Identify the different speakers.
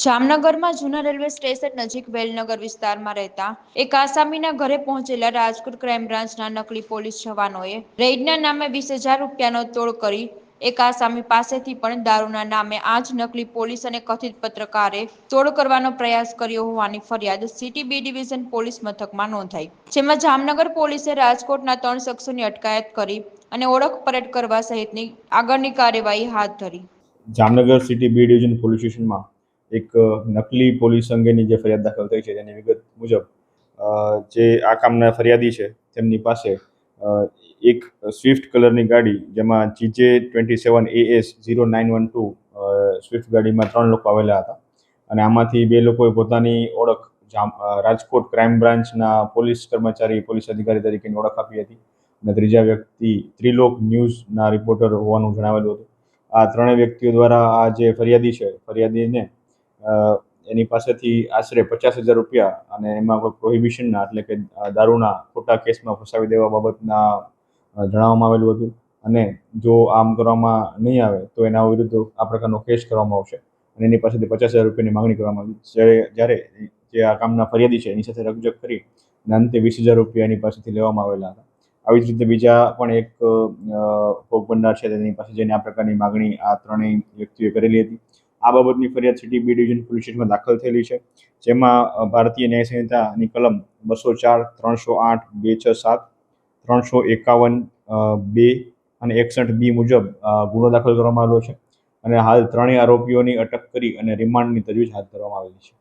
Speaker 1: જામનગરમાં જૂના railway station નજીક વેલનગર વિસ્તારમાં રહેતા એક આસામીના ઘરે પહોંચેલા રાજકોટ ક્રાઇમ બ્રાન્ચના નકલી પોલીસ જવાનોએ રેડના નામે વીસ હજાર રૂપિયાનો તોડ કરી એક આસામી પાસેથી પણ દારૂના નામે આ નકલી પોલીસ અને કથિત પત્રકારે તોડ કરવાનો પ્રયાસ કર્યો હોવાની ફરિયાદ સિટી બી ડિવિઝન પોલીસ મથકમાં નોંધાઈ. જેમાં જામનગર પોલીસે રાજકોટના ત્રણ શખ્સોની અટકાયત કરી અને ઓળખ પરેડ કરવા સહિતની આગળની કાર્યવાહી હાથ ધરી.
Speaker 2: Jamnagar city B division police સ્ટેશનમાં એક નકલી પોલીસ અંગેની જે ફરિયાદ દાખલ થઈ છે તેની વિગત મુજબ જે આ કામના ફરિયાદી છે તેમની પાસે એક સ્વિફ્ટ કલરની ગાડી જેમાં GJ twenty seven A S zero nine one two Swift ગાડીમાં ત્રણ લોકો આવેલા હતા. અને આમાંથી બે લોકોએ પોતાની ઓળખ રાજકોટ ક્રાઇમ બ્રાન્ચના પોલીસ કર્મચારી, પોલીસ અધિકારી તરીકેની ઓળખ આપી હતી. અને ત્રીજા વ્યક્તિ ત્રિલોક ન્યૂઝના રિપોર્ટર હોવાનું જણાવેલું હતું. આ ત્રણેય વ્યક્તિઓ દ્વારા આ જે ફરિયાદી છે, ફરિયાદીને એની પાસેથી આશરે પચાસ હજાર રૂપિયા અને એમાં કોઈ પ્રોહિબિશનના એટલે કે દારૂના ખોટા કેસમાં ફસાવી દેવા બાબતના જણાવવામાં આવેલું હતું. અને જો આમ કરવામાં નહીં આવે, તો એના વિરુદ્ધ આ પ્રકારનો કેસ કરવામાં આવશે. અને એની પાસેથી પચાસ હજાર રૂપિયાની માંગણી કરવામાં આવી. જ્યારે જ્યારે જે આ કામના ફરિયાદી છે, એની સાથે રકજક કરી અને અંતે વીસ હજાર રૂપિયા એની પાસેથી લેવામાં આવેલા હતા. આવી જ રીતે બીજા પણ એક ભોગ બનનાર છે તેની પાસે જઈને આ પ્રકારની માગણી આ ત્રણેય વ્યક્તિઓએ કરેલી હતી. આ બાબતની ફરિયાદ સિટી બી ડિવિઝન પોલીસ સ્ટેશનમાં દાખલ થયેલી છે, જેમાં ભારતીય ન્યાય સંહિતાની કલમ બસો ચાર, ત્રણસો આઠ, બે છ સાત, ત્રણસો એકાવન બે અને એકસઠ બી મુજબ ગુનો દાખલ કરવામાં આવેલો છે. અને હાલ ત્રણેય આરોપીઓની અટક કરી અને રિમાન્ડની તજવીજ હાથ ધરવામાં આવેલી છે.